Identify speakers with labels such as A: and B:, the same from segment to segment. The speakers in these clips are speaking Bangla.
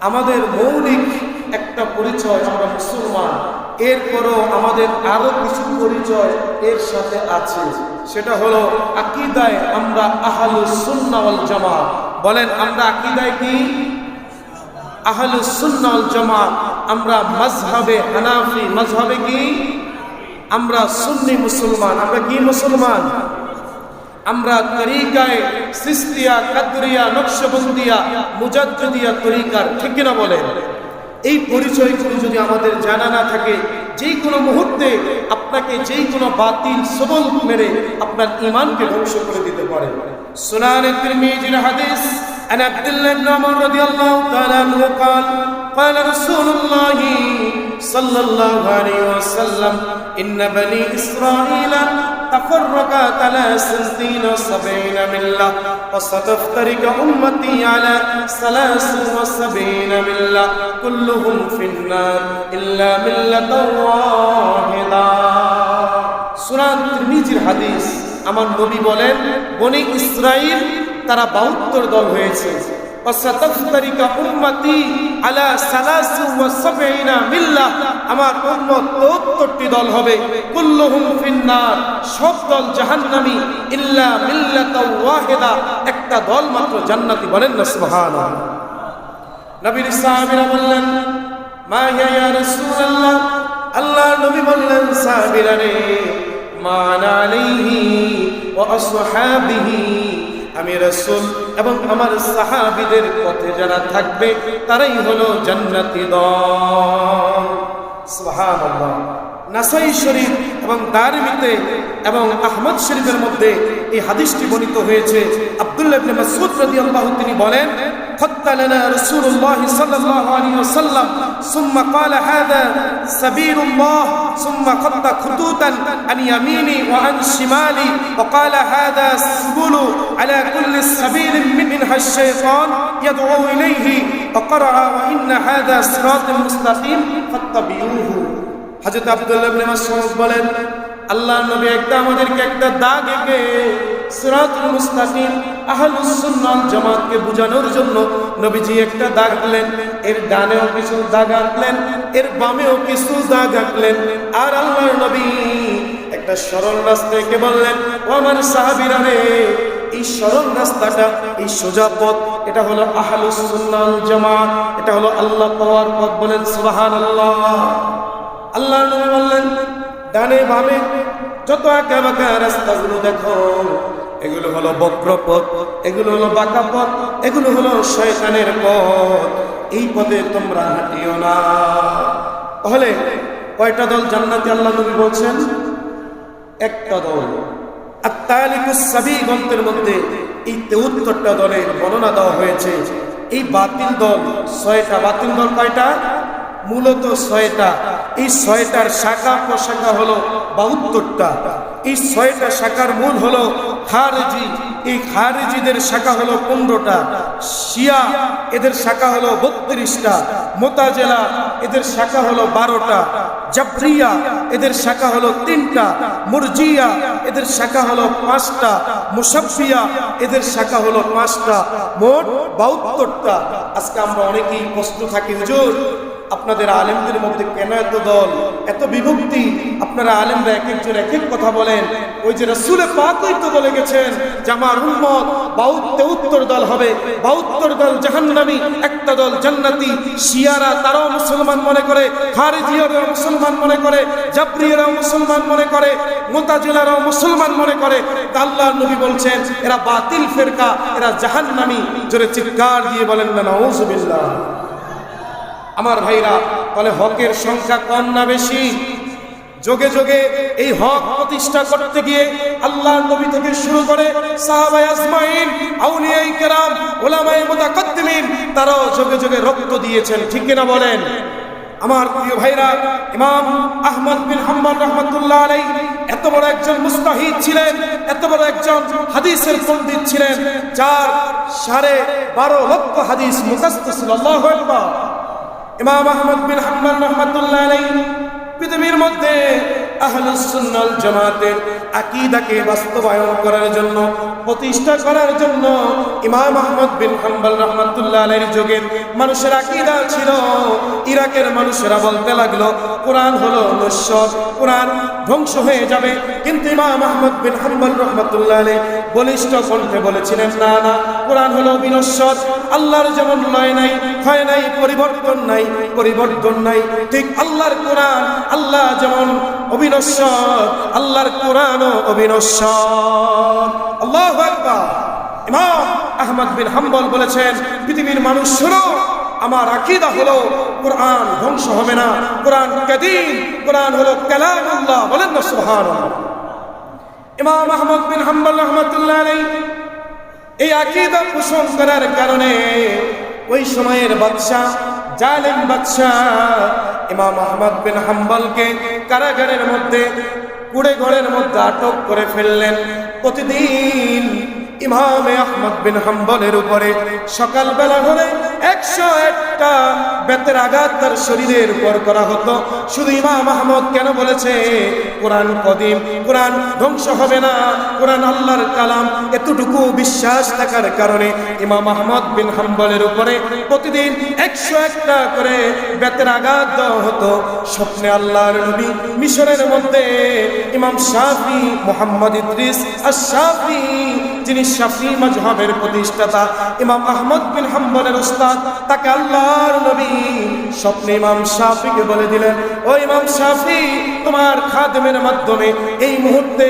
A: আমাদের মৌলিক একটা পরিচয় আমরা মুসলমান, এরপরও আমাদের আরও কিছু পরিচয় এর সাথে আছে। সেটা হলো আকিদায় আমরা আহালু সুন্নাওয়াল জামা বলেন, আমরা আকিদায় কি? আহলু সুন্নাল জামা আমরা মাযহাবে হানাফি, মাযহাবে কি? আমরা সুন্নি মুসলমান। আমরা কি মুসলমান? আমরা তরিকায় সিস্তিয়া কাদরিয়া নকশবন্দিয়া মুজাদ্দিয়া তরিকার ঠিক কিনা বলেন এই পরিচয়গুলো যদি আমাদের জানা না থাকে যেই কোনো মুহূর্তে আপনাকে যেই কোনো বাতিল সবল মেরে আপনার ইমানকে ধ্বংস করে দিতে পারে সুনান তিরমিজির হাদিস عن عبد الله بن عمر رضي الله تعالى عنه قال قال رسول الله صلى الله عليه وسلم إن بني إسرائيل تفرق على سنتين وسبعين ملة وستفترق أمتي على ثلاث وسبعين ملة كلهم في النار إلا ملة واحدة সুরান তিরমিজির হাদিস আমার নবী বলেন বনি ইসরাইল তারা বাহাত্তর দল হয়েছে وستفترق أمتي على ثلاث وسبعين মিল্লাহ আমার উম্মত 73টি দল হবে কুল্লুহুম ফিন্নার সব দল জাহান্নামী ইল্লা মিল্লাতা ওয়াহিদা একটা দল মাত্র জান্নাতি বলেন না সুবহানাল্লাহ নবীর সাহাবীরা বললেন মা ইয়া ইয়া রাসূলুল্লাহ আল্লাহ নবী বললেন সাহাবীরা রে মান আলাইহি ওয়া আসহাবিহি আমি রসুল এবং আমার সাহাবিদের পথে যারা থাকবে, তারাই হলো জান্নাতি দল। নাসাই শরীফ এবং দারমিতে এবং আহমদ শরীফের মধ্যে এই হাদিসটি বর্ণিত হয়েছে। আব্দুল্লাহ ইবনে মাসউদ রাদিয়াল্লাহু তিনি বলেন خط لنا رسول الله صلى الله عليه وسلم ثم قال هذا سبيل الله ثم خط خطوطا عن يميني وعن شمالي وقال هذا السبل على كل سبيل منها الشيطان يدعو إليه وقرأ وإن هذا صراط مستقيم فاتبعوه হযরত আব্দুল্লাহ ইবনে মাসউদ বলেন আল্লাহ নবী একটা আমাদেরকে একটা দাগ এঁকে সিরাতুল মুস্তাকিম, আহলুস সুন্নাহ জামাতকে বোঝানোর জন্য নবীজি একটা দাগ দিলেন এর ডানেও কিছু দাগ আঁকলেন, এর বামেও কিছু দাগ আঁকলেন। আর আল্লাহর নবী একটা সরল রাস্তাকে বললেন, ও আমার সাহাবীরা রে, এই সরল রাস্তাটা, এই সোজা পথ, এটা হলো আহলুস সুন্নাহ জামাত, এটা হলো আল্লাহ পাওয়ার পথ বলেন সুবহানাল্লাহ। আল্লাহ নবী বললেন, ডানে বামে যত আঁকা বাঁকা রাস্তাগুলো দেখো, এগুলো হলো বক্র পথ এগুলো হলো বাঁকা পথ, এগুলো হলো শয়তানের পথ। এই পথে তোমরা হাঁটিও না। তাহলে কয়টা দল জান্নাতি আল্লাহ নবী বলছেন? একটা দল। আর তালিকুস সাবি গ্রন্থের মধ্যে এই তেউত্তরটা দলের বর্ণনা দেওয়া হয়েছে। এই বাতিল দল, ছয়টা বাতিল দল কয়টা? মূলত ছয়টা। এই ছয়টার শাখা প্রশাখা হলো বাহাত্তরটা। এই ছয়টা শাখার মূল হলো খারেজি। এই খারেজিদের শাখা হলো পনেরোটা। শিয়া এদের শাখা হলো বত্রিশটা। মোতাজেলা এদের শাখা হলো বারোটা। জাফরিয়া এদের শাখা হলো তিনটা। মুরজিয়া এদের শাখা হলো পাঁচটা। মুসাফিয়া এদের শাখা হলো পাঁচটা। মোট বাহাত্তরটা। আজকে আমরা অনেকেই কষ্ট থাকি, হুজুর আপনাদের আলেমদের মধ্যে কেন এত দল? এত বিভক্তি? আপনারা আলেমরা এক একজন এক এক কথা বলেন। ওই যে রসুলে পাকই তো বলে গেছেন, যে আমার উম্মত বাউত্তে উত্তর দল হবে, বাউত্তর দল জাহান্নামী, একটা দল জান্নাতি। শিয়ারা, তারাও মুসলমান মনে করে, খারিজিয়ারাও মুসলমান মনে করে, জাবরিয়ারাও মুসলমান মনে করে, মোতাজিলারাও মুসলমান মনে করে। তা আল্লাহ নবী বলছেন, এরা বাতিল ফেরকা, এরা জাহান্নামী। জোরে চিৎকার দিয়ে বলেন, না, নাউজুবিল্লাহ। আমার ভাইরা, তাহলে হকের সংখ্যা কম না বেশি? যোগে যোগে এই হক প্রতিষ্ঠা করতে গিয়ে আল্লাহ নবী থেকে শুরু করে তারাও যোগে যোগে রক্ত দিয়েছেন, ঠিক কিনা বলেন? আমার প্রিয় ভাইরা, ইমাম আহমদ বিন হাম্বল রহমতুল্লাহ আলাই এত বড় একজন মুস্তাহিদ ছিলেন, এত বড় একজন হাদিসের পণ্ডিত ছিলেন, যার সাড়ে বারো লক্ষ হাদিস মুখস্থ ছিল, আল্লাহু ইমাম আহমদ বিন হাম্মান রহমতুল্লাহ আলাই পৃথিবীর মধ্যে আহলুস জমাতের জামাতের আকিদাকে বাস্তবায়ন করার জন্য, প্রতিষ্ঠা করার জন্য ইমাম আহমদ বিন হাম্বল রহমতুল্লাহ আলাইহির যুগের মানুষের আকিদা ছিল। ইরাকের মানুষেরা বলতে লাগল, কোরআন হলো নশ্বর কোরআন ধ্বংস হয়ে যাবে। কিন্তু ইমাম আহমদ বিন হাম্বল রহমতুল্লাহ আলাইহ বলিষ্ঠ কণ্ঠে বলেছিলেন, না না, কোরআন হলো বিনশ্বর। আল্লাহর যেমন লয় নাই, হয় নাই, পরিবর্তন নাই পরিবর্তন নাই। ঠিক আল্লাহর কোরআন, আল্লাহ যেমন অবিনশ্বর, আল্লাহর কোরআনও পৃথিবীর মানুষ শুনো, আমার আকিদা হলো কোরআন ধ্বংস হবে না। কোরআন কাদিম কোরআন হলো কালামুল্লাহ বলেন ইমাম আহমদ বিন হাম্বল রহমতুল্লাহ এই আকিদা পোষণ করার কারণে ওই সময়ের বাদশাহ জালেম বাদশাহ ইমাম আহমদ বিন হাম্বলকে কারাগারের মধ্যে কুড়ে ঘরের মধ্যে আটক করে ফেললেন। প্রতিদিন ইমামে আহমদ বিন হাম্বলের উপরে সকালবেলা হলে একশো একটা বেতের আঘাত তার শরীরের উপর করা হতো। শুধু ইমাম আহমদ কেন বলেছে, কোরআন কদিম, কোরআন ধ্বংস হবে না, কোরআন আল্লাহর কালাম। এতটুকু বিশ্বাস থাকার কারণে ইমাম আহমদ বিন হাম্বলের উপরে প্রতিদিন একশো একটা করে বেতের আঘাত দেওয়া হতো। স্বপ্নে আল্লাহর নবী মিশরের মধ্যে ইমাম শাফি মোহাম্মদ ইদ্রিস আর শাফি যিনি শাফি মজহাবের প্রতিষ্ঠাতা, ইমাম আহমদ বিন হাম্বলের উস্তাদ, তাকে আল্লাহর নবী স্বপ্নে ইমাম শাফিকে বলে দিলেন, ও ইমাম শাফি, তোমার খাদেমের মাধ্যমে এই মুহূর্তে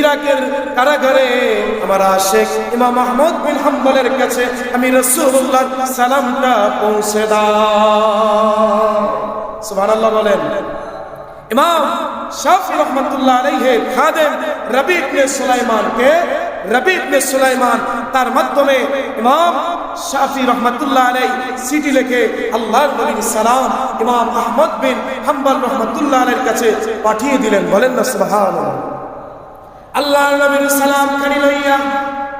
A: ইরাকের কারাগারে আমার আশেখ ইমাম আহমদ বিন হাম্বলের কাছে আমি রসুল্লাহ সালামটা পৌঁছে দাও। বলেন, ইমাম শাফি রহমতুল্লাহ আলাইহে, খাদেম রবি সুলাইমানকে রবি ইবনে সুলাইমান তার মাধ্যমে ইমাম শাফি রহমতুল্লাহ আলাই সিটি লিখে আল্লাহর নবীর সালাম ইমাম আহমদ বিন হাম্বল রহমতুল্লাহ আলাইহির কাছে পাঠিয়ে দিলেন। বলেন না, সুবহানাল্লাহ। আল্লাহর নবীর সালাম খানি লইয়া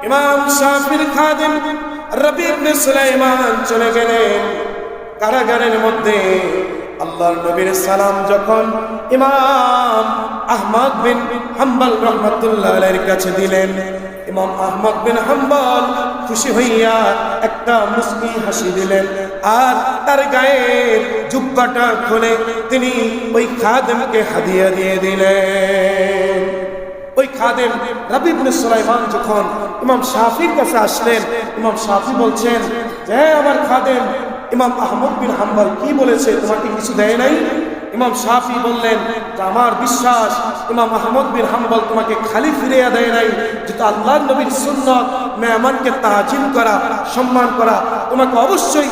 A: ইমাম শাফির খাদেম রবি ইবনে সুলাইমান চলে গেলেন। কারাগারের মধ্যে আল্লাহর নবীর সালাম যখন ইমাম আহমদ বিন হাম্বল রহমতুল্লাহ আলাইহির কাছে দিলেন। ইমাম আহমদ বিন হাম্বল খুশি হইয়া একটা মুস্কি হাসি দিলেন। আর তার গায়ের জুব্বাটা খুলে তিনি ওই খাদেমকে হাদিয়া দিয়ে দিলেন। ওই খাদেম রবি ইবনে সুলাইমান যখন ইমাম শাফির কাছে আসলেন, ইমাম শাফি বলছেন যে আমার খাদেম, ইমাম আহমদ বিন হাম্বল কি বলেছে? তোমাকে কিছু দেয় নাই? ইমাম শাফি বললেন যে আমার বিশ্বাস, ইমাম আহমদ বিন হাম্বল তোমাকে খালি ফিরিয়ে দেয় নাই যেটা আল্লাহ নবীর সুন্নত, মেহমানকে তাহাজিম করা, সম্মান করা। তোমাকে অবশ্যই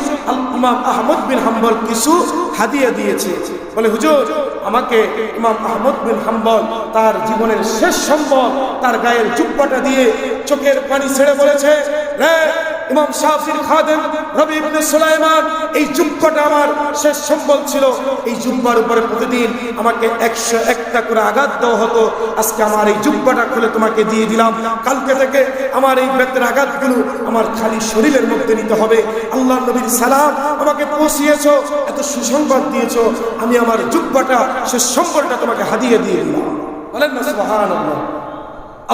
A: ইমাম আহমদ বিন হাম্বল কিছু হাদিয়া দিয়েছে। বলে, হুজুর, আমাকে ইমাম আহমদ বিন হাম্বল তার জীবনের শেষ সম্বল তার গায়ের জুব্বাটা দিয়ে চোখের পানি ছেড়ে বলেছে। ইমাম শাফির খাদেম, রবি ইবনে সুলাইমান, এই জুব্বাটা আমার শেষ সম্বল ছিল। এই জুব্বার উপরে প্রতিদিন আমাকে একশো একটা করে আঘাত দেওয়া হতো। আজকে আমার এই জুব্বাটা খুলে তোমাকে দিয়ে দিলাম। কালকে থেকে আমার এই বেতের আঘাতগুলো আমার খালি শরীরের মধ্যে নিতে হবে। আল্লাহ নবীর সালাম আমাকে পৌঁছিয়েছো, এত সুসংবাদ দিয়েছ। আমি আমার জুব্বাটা শেষ সম্বলটা তোমাকে হাদিয়ে দিয়ে দিলাম। বলেন না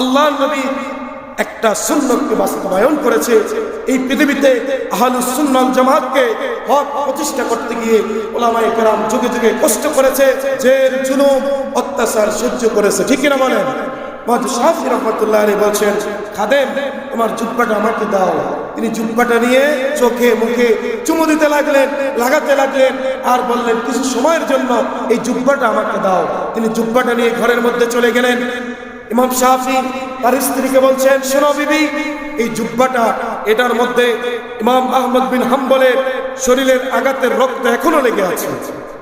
A: আল্লাহ নবী একটা সুন্নতকে বাস্তবায়ন করেছে। এই পৃথিবীতে আহলুস সুন্নাল জামাতকে হক প্রতিষ্ঠা করতে গিয়ে ওলামায়ে কেরাম যুগে যুগে কষ্ট করেছে। জেল, জুলুম, অত্যাচার সহ্য করেছে। ঠিক কিনা বলেন? শাহি রহমতুল্লাহ আলী বলছেন, খাদেম, তোমার জুব্বাটা আমাকে দাও। তিনি জুব্বাটা নিয়ে চোখে মুখে চুমু দিতে লাগলেন, লাগাতে লাগলেন আর বললেন, কিছু সময়ের জন্য এই জুব্বাটা আমাকে দাও। তিনি জুব্বাটা নিয়ে ঘরের মধ্যে চলে গেলেন। ইমাম শাফি তার স্ত্রীকে বলছেন, শোনো বিবি, এই জুব্বাটা এটার মধ্যে ইমাম আহমদ বিন হাম্বলের শরীরের আঘাতের রক্ত এখনও লেগে আছে।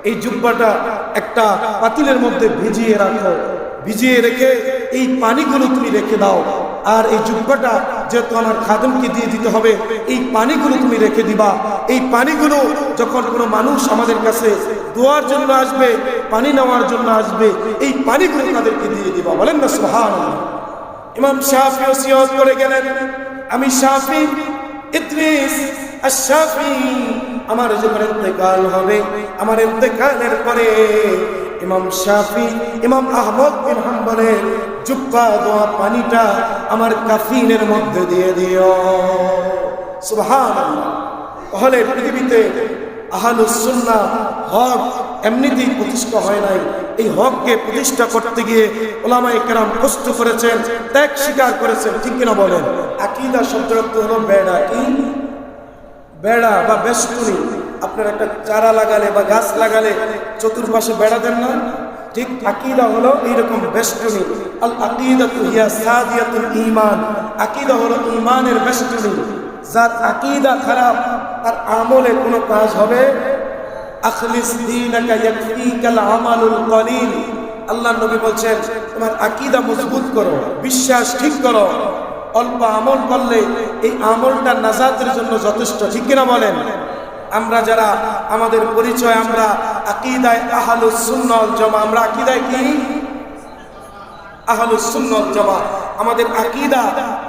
A: এই জুব্বাটা একটা পাতিলের মধ্যে ভিজিয়ে রাখো। ভিজিয়ে রেখে এই পানিগুলো তুমি রেখে দাও। আর এই জুব্বাটা যেহেতু আমার খাদমকে দিয়ে দিতে হবে, এই পানিগুলো তুমি রেখে দিবা। এই পানিগুলো যখন কোনো মানুষ আমাদের কাছে দোয়ার জন্য আসবে, পানি নেওয়ার জন্য আসবে, এই পানিগুলো তাদেরকে দিয়ে দিবা। বলেন না সোহান ইমাম শাফি ওসিয়ত করে গেলেন, আমি শাফি, ইদ্রিস আর আমার যখন ইন্তেকাল হবে, আমার ইন্তেকালের পরে। ইমাম শাফি, ইমাম আহমদ বিন হাম্বলের জুব্বা, দোয়া, পানিটা আমার কাফিনের মধ্যে দিয়ে দিও। সুবহান তাহলে পৃথিবীতে আহালুসুন্না হক এমনিতেই প্রতিষ্ঠা হয় নাই। এই হককে প্রতিষ্ঠা করতে গিয়ে ওলামাই কেরাম কষ্ট করেছেন, ত্যাগ স্বীকার করেছেন, ঠিক কিনা বলেন? আকিদা শব্দের অর্থ হলো বেড়া কি? বেড়া বা বেষ্টনী। আপনার একটা চারা লাগালে বা গাছ লাগালে চতুর্পাশে বেড়া দেন না? ঠিক আকিদা হলো এইরকম বেষ্টনী। আল আকিদা হিয়া সাদিয়াতুল ঈমান। আকিদা হলো ঈমানের বেষ্টনী। যার আকিদা খারাপ, তার আমলে কোনো কাজ হবে? আল্লাহ নবী বলছেন, তোমার আকিদা মজবুত করো, বিশ্বাস ঠিক করো। অল্প আমল করলে এই আমলটা নাজাতের জন্য যথেষ্ট, ঠিক কিনা বলেন? আমরা যারা, আমাদের পরিচয় আমরা আকিদায় আহালুস সুন্নাল জমা আমরা আকিদায় কি? আমাদের আকিদা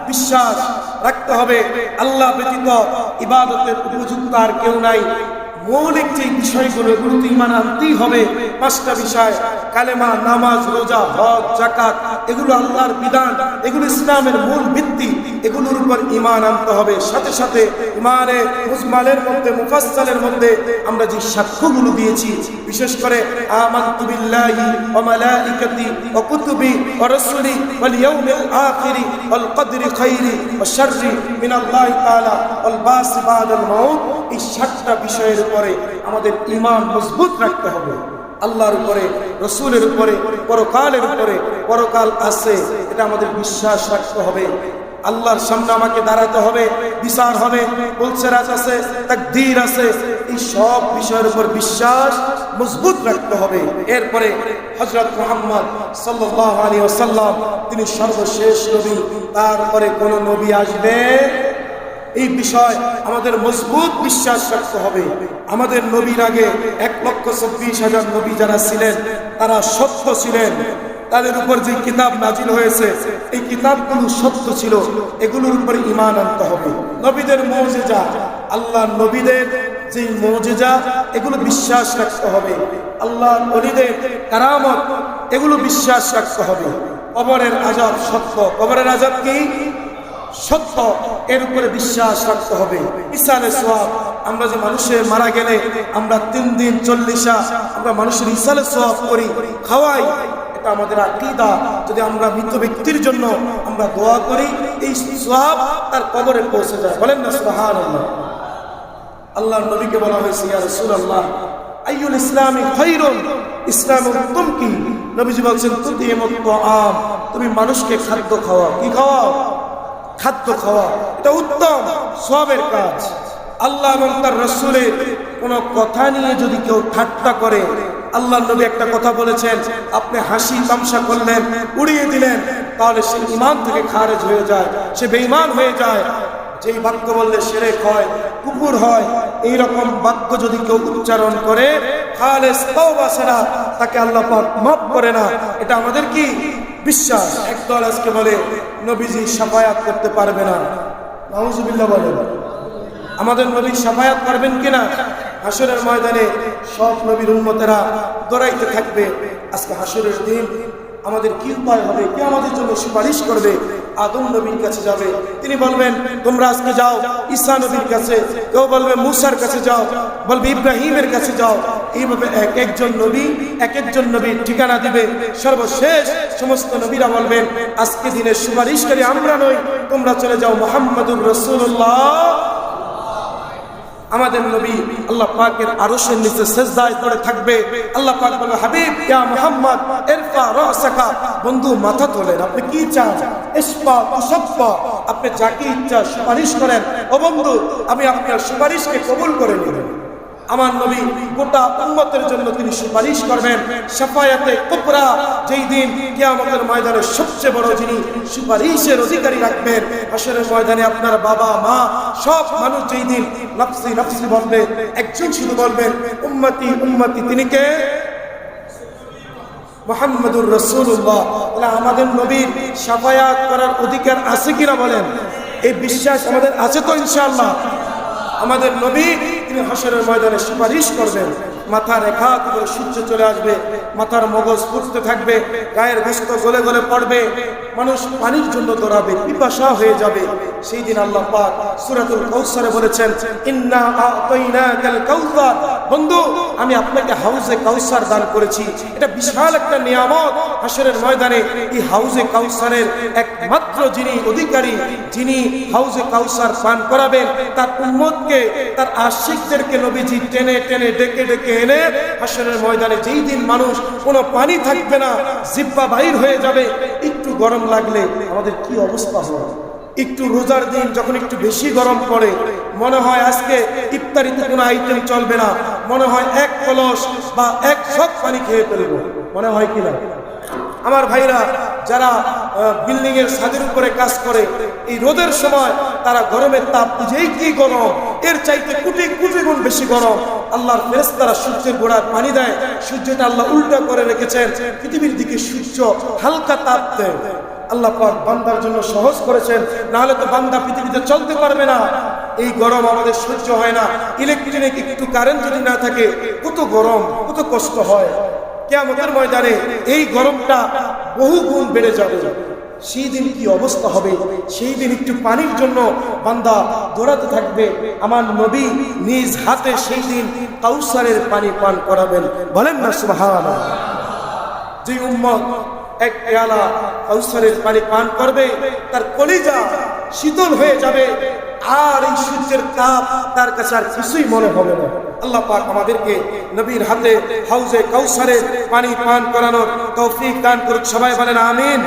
A: বিশ্বাস রাখতে হবে। আল্লাহ ব্যতীত ইবাদতের উপযুক্ত আর কেউ নাই। মৌলিক যে বিষয়গুলো এগুলোতে ইমান আনতেই হবে। পাঁচটা বিষয়, কালেমা, নামাজ, রোজা, হজ জাকাত এগুলো আল্লাহর বিধান। এগুলো ইসলামের মূল ভিত্তি। এগুলোর উপর ইমান আনতে হবে। সাথে সাথে ইমানে মুজমালের মধ্যে, মুফাসসালের মধ্যে আমরা যে সাক্ষ্যগুলো দিয়েছি, বিশেষ করে আমানতু বিল্লাহি ওয়া মালাইকাতি ওয়া কুতুবি ওয়া রাসূলি ওয়াল ইয়াউমিল আখিরি ওয়াল কদরি খাইরি ওয়া শাররি মিনাল্লাহি তাআলা ওয়াল বাস বাদাল মাউত। এই সাতটা বিষয়ের উপরে আমাদের ঈমান মজবুত রাখতে হবে। আল্লাহর উপরে, রসুলের উপরে, পরকালের উপরে, পরকাল আছে, এটা আমাদের বিশ্বাস রাখতে হবে। আল্লাহর সামনে আমাকে দাঁড়াতে হবে, বিচার হবে, বলছে রাজ আছে, তাকদীর আছে, এই সব বিষয়ের উপর বিশ্বাস মজবুত রাখতে হবে। এরপরে হজরত মোহাম্মদ সাল্লাল্লাহু আলাইহি ওয়াসাল্লাম, তিনি সর্বশেষ নবী, তারপরে কোন নবী আসবে এই বিষয় আমাদের মজবুত বিশ্বাস রাখতে হবে। আমাদের নবীর আগে এক লক্ষ চব্বিশ হাজার নবী যারা ছিলেন, তারা সত্য ছিলেন। তাদের উপর যে কিতাব নাজিল হয়েছে, এই কিতাবগুলো সত্য ছিল। এগুলোর উপর ইমান আনতে হবে। নবীদের মৌজেজা আল্লাহ নবীদের যে মৌজেজা, এগুলো বিশ্বাস রাখতে হবে। আল্লাহ নবীদের কারামত, এগুলো বিশ্বাস রাখতে হবে। কবরের আজাব সত্য। কবরের আজাব কি? সত্য, এর উপরে বিশ্বাস রাখতে হবে। ইসালে সোয়াব আমরা যে মানুষের মারা গেলে আমরা তিন দিন চল্লিশা আমরা মানুষের ইসালে সোয়াব করি, খাওয়াই, এটা আমাদের আকিদা। যদি আমরা মৃত ব্যক্তির জন্য আমরা দোয়া করি, এই সোয়াব তার কবরে পৌঁছে যায়। বলেন না সুবহান আল্লাহ আল্লাহর নবীকে বলা হয়েছে, ইয়া রাসূলুল্লাহ, আইয়ুল ইসলামি খায়রুন। ইসলাম উত্তম কি? নবীজি বলছেন তুমি মানুষকে খাদ্য খাওয়া কি খাওয়াও? খাদ্য খাওয়া, এটা উত্তম সবের কাজ। আল্লাহ এবং তার রসুলের কোনো কথা নিয়ে যদি কেউ ঠাট্টা করে, আল্লাহ নবী একটা কথা বলেছেন, আপনি হাসি তামসা করলেন, উড়িয়ে দিলেন, তাহলে সে ইমান থেকে খারেজ হয়ে যায়, সে বেঈমান হয়ে যায়। যেই বাক্য বললে সেরেক হয়, কুকুর হয় এই রকম বাক্য যদি কেউ উচ্চারণ করে, খালেস তাকে আল্লাহ মাফ করে না। এটা আমাদের কি? বিশ্বাস, একদল আজকে বলে, নবীজি সাফায়াত করতে পারবে না। নাউজুবিল্লাহ বলে। আমাদের নবী সাফায়াত পারবেন কিনা? হাসরের ময়দানে সব নবীর উন্মতেরা দৌড়াইতে থাকবে। আজকে হাসরের দিন আমাদের কি উপায় হবে? কে আমাদের জন্য সুপারিশ করবে? আদম নবীর কাছে যাবে। তিনি বলবেন, তোমরা আজকে যাও, ঈসা নবীর কাছে। কেউ বলবে, মুসার কাছে যাও। বলবে, ইব্রাহিমের কাছে যাও। এইভাবে এক একজন নবী, এক একজন নবীর ঠিকানা দিবে। সর্বশেষ সমস্ত নবীরা বলবেন, আজকে দিনের সুপারিশকারী আমরা নই। তোমরা চলে যাও মোহাম্মদুর রসুল্লাহ আমাদের নবী আল্লাহ পাকের আরশের নিচে সেজদায় করে থাকবে। আল্লাহ পাক বলে হাবিব, ইয়া মুহাম্মদ, ইরফা রাসাকা। বন্ধু, মাথা তোলেন, আপনি কি চান? ইসপা তুসাফা আপনি যাকে ইচ্ছা সুপারিশ করেন। ও বন্ধু, আমি আপনার সুপারিশকে কবুল করে নিলাম আমার নবী গোটা উম্মতের জন্য তিনি সুপারিশ করবেন সাফায়াতে কুবরা, যেই দিন কিয়ামতের ময়দানে সবচেয়ে বড় যিনি সুপারিশের অধিকারী রাখবেন হাসরের ময়দানে আপনার বাবা, মা, সব মানুষ যেই দিন নফসি নফসি বলবে, একজন শুধু বলবেন উম্মতি উম্মতি, তিনি কে? মোহাম্মদুর রসুল্লাহ তাহলে আমাদের নবীর সাফায়াত করার অধিকার আছে কিনা বলেন? এই বিশ্বাস আমাদের আছে তো ইনশাআল্লাহ। আমাদের নবী তিনি হাসরের ময়দানে সুপারিশ করবেন। মাথা রেখা করে সূর্য চলে আসবে, মাথার মগজ ফুটতে থাকবে, গায়ের ভেস্ত গলে গলে পড়বে। মানুষ পানির জন্য দৌড়াবে, পিপাসা হয়ে যাবে। সেই দিন আল্লাহ পাক সূরাতুল কাউসারে বলেছেন বন্ধু, আমি আপনাকে হাউজে কাউসার দান করেছি। এটা বিশাল একটা নিয়ামত হাসরের ময়দানে। এই হাউজে কাউসারের একমাত্র যিনি অধিকারী, যিনি হাউজে কাউসার পান করাবেন, তার উম্মতকে, তার আশিকদেরকে নবীজি টেনে টেনে, ডেকে ডেকে এনে হাসরের ময়দানে যেই দিন মানুষ কোনো পানি থাকবে না, জিব্বা বাইর হয়ে যাবে। একটু গরম লাগলে আমাদের কি অবস্থা হয়? একটু রোজার দিন যখন একটু বেশি গরম পড়ে, মনে হয় আজকে ইফতারিতে কোনো আইটেম চলবে না। মনে হয় এক কলস বা এক সব পানি খেয়ে ফেলব। মনে হয় কি না? আমার ভাইরা, যারা বিল্ডিং এর ছাদের উপরে কাজ করে, এই রোদের সময় তারা গরমের তাপ বুঝেই কি গরম? এর চাইতে কোটি কোটি গুণ বেশি গরম। আল্লাহর ফেরেশতারা সূর্যের গোড়ায় পানি দেয়। সূর্যটা আল্লাহ উল্টা করে রেখেছেন। পৃথিবীর দিকে সূর্য হালকা তাপ দেয়। আল্লাহ পাক বান্দার জন্য সহজ করেছেন। নাহলে তো বান্দা পৃথিবীতে চলতে পারবে না। এই গরম আমাদের সহ্য হয় না। ইলেকট্রনিক একটু কারেন্ট যদি না থাকে, কত গরম, কত কষ্ট হয়। কেয়ামতের ময়দানে এই গরমটা বহু গুণ বেড়ে যাবে। সেই দিন কি অবস্থা হবে? সেই দিন একটু পানির জন্য বান্দা দৌড়াতে থাকবে। আমার নবী নিজ হাতে সেই দিন কাউসারের পানি পান করাবেন। বলেন না সুবহান যে উম্মত এক পেয়ালা কাউসারের পানি পান করবে, তার কলিজা শীতল হয়ে যাবে আর এই সূর্যের তাপ তার কাছে আর কিছুই মনে হবে না। আল্লাহ পাক আমাদেরকে নবীর হাতে হাউজে কাউসারের পানি পান করানোর তৌফিক দান করুক। সবাই বলেন, আমিন।